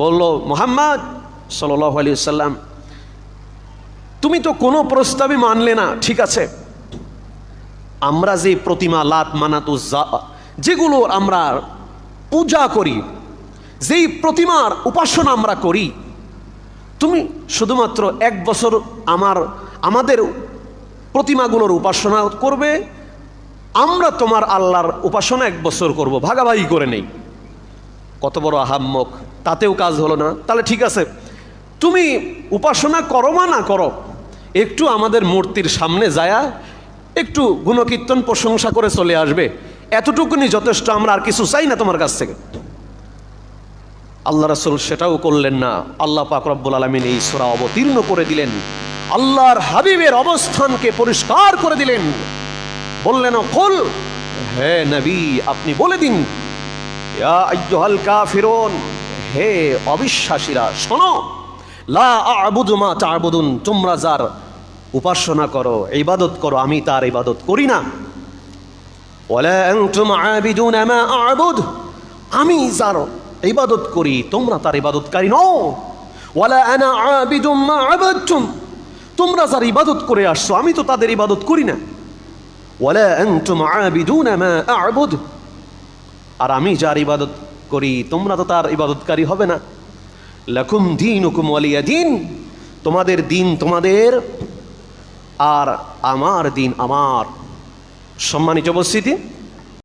বলল, মোহাম্মদ সাল্লাহ আলী সাল্লাম তুমি তো কোনো প্রস্তাবই মানলে না, ঠিক আছে? আমরা যে প্রতিমা, লাত, মানাতু যেগুলো আমরা পূজা করি, যেই প্রতিমার উপাসনা আমরা করি, তুমি শুধুমাত্র এক বছর আমার, আমাদের প্রতিমাগুলোর উপাসনা করবে, আমরা তোমার আল্লাহর উপাসনা এক বছর করব, ভাগাভাগি করে নেই। কত বড় আহাম্মক, তাতেও কাজ হলো না। তাহলে ঠিক আছে, তুমি উপাসনা করো বা না করো, একটু আমাদের মূর্তির সামনে যায়া একটু গুণকীর্তন প্রশংসা করে চলে আসবে। এতটুকুনি যথেষ্ট, আমরা আর কিছু চাই না তোমার কাছ থেকে। আল্লাহ রাসুল সেটাও করলেন না। আল্লাহ পাক রব্বুল আলমিন এই সোরা অবতীর্ণ করে দিলেন। আল্লাহর হাবিবের অবস্থানকে পরিষ্কার করে দিলেন। বললেন, কুল, হে নবী, আপনি বলে দিন হে অবিশ্বাসীরা, শোনো। তোমরা যার উপাসনা করো, ইবাদত করো, আমি তার ইবাদত করি না। আমি যার ইবাদত করি, তোমরা তার ইবাদতকারী নও। তোমরা যার ইবাদত করে আসছো, আমি তো তাদের ইবাদত করি না। আর আমি যার ইবাদত করি, তোমরা তো তার ইবাদতকারী হবে না। লাকুম হুকুম আলিয়া দিন, তোমাদের দিন তোমাদের, আর আমার দিন আমার। সম্মানিত উপস্থিতি